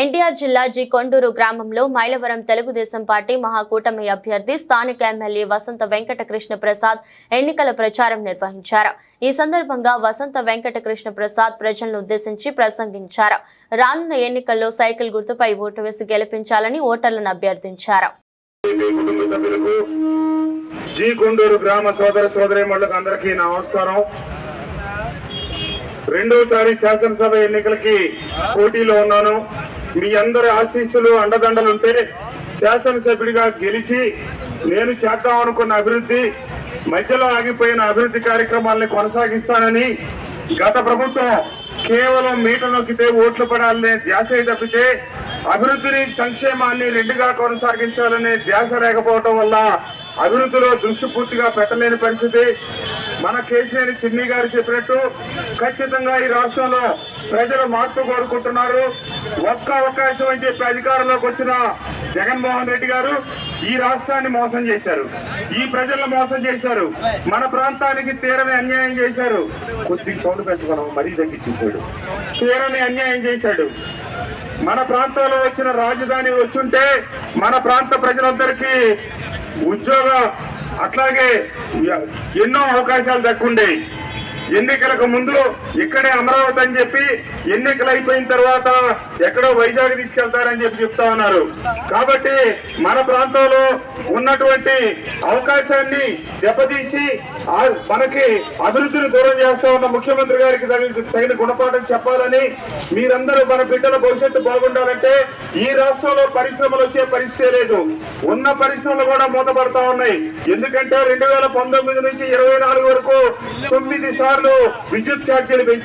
ఎన్టీఆర్ జిల్లా జి కొండూరు గ్రామంలో మైలవరం తెలుగుదేశం పార్టీ మహాకూటమి అభ్యర్థి స్థానిక ఎమ్మెల్యే వసంత వెంకట కృష్ణ ప్రసాద్ ఎన్నికల ప్రచారం నిర్వహించారు. ఈ సందర్భంగా వసంత వెంకట కృష్ణ ప్రసాద్ ప్రజలను ఉద్దేశించి ప్రసంగించారు. రానున్న ఎన్నికల్లో సైకిల్ గుర్తుపై ఓటు వేసి గెలిపించాలని ఓటర్లను అభ్యర్థించారు. జీ కొండూరు గ్రామ సోదర సోదరిమణులకు అందరికీ నమస్కారం. రెండోసారి శాసనసభ ఎన్నికలకి పోటీలో ఉన్నాను. మీ అందరి ఆశీస్సులు అండదండలుంటే శాసనసభ్యుడిగా గెలిచి నేను చేద్దాం అనుకున్న అభివృద్ధి మధ్యలో ఆగిపోయిన అభివృద్ధి కార్యక్రమాల్ని కొనసాగిస్తానని గత ప్రభుత్వం కేవలం మీట నొక్కితే ఓట్లు పడాలనే ధ్యాస తప్పితే అభివృద్ధిని సంక్షేమాన్ని రెండుగా కొనసాగించాలనే ధ్యాస లేకపోవటం వల్ల అభివృద్ధిలో దృష్టి పూర్తిగా పెట్టలేని పరిస్థితి. మన కేసీఆర్ చిన్ని గారు చెప్పినట్టు ఖచ్చితంగా ఈ రాష్ట్రంలో ప్రజలు మార్పు కోరుకుంటున్నారు. ఒక్క అవకాశం అని చెప్పి అధికారంలోకి వచ్చిన జగన్మోహన్ రెడ్డి గారు ఈ రాష్ట్రాన్ని మోసం చేశారు. ఈ ప్రజలను మోసం చేశారు. మన ప్రాంతానికి తీరని అన్యాయం చేశారు. కొద్దిగా చోటు పెంచుకున్నాం మరీ తగ్గించేశాడు తీరని అన్యాయం చేశాడు. మన ప్రాంతంలో వచ్చిన రాజధాని వచ్చుంటే మన ప్రాంత ప్రజలందరికీ ఉద్యోగ అట్లాగే ఎన్నో అవకాశాలు దక్కుండే ఎన్నికలకు ముందు ఇక్కడే అమరావతి అని చెప్పి ఎన్నికలు అయిపోయిన తర్వాత ఎక్కడో వైజాగ్ తీసుకెళ్తారని చెప్పి చెప్తా ఉన్నారు. కాబట్టి మన ప్రాంతంలో ఉన్నటువంటి అవకాశాన్ని దెబ్బతీసి మనకి అభివృద్ధిని దూరం చేస్తా ఉన్న ముఖ్యమంత్రి గారికి తగిన గుణపాఠం చెప్పాలని మీరందరూ మన బిడ్డల భవిష్యత్తు బాగుండాలంటే ఈ రాష్ట్రంలో పరిశ్రమలు వచ్చే పరిస్థితి లేదు. ఉన్న పరిశ్రమలు కూడా మూతపడతా ఉన్నాయి. ఎందుకంటే రెండు వేల పంతొమ్మిది నుంచి ఇరవై నాలుగు వరకు తొమ్మిది సార్లు విద్యుత్ ఛార్జీలు పెంచారు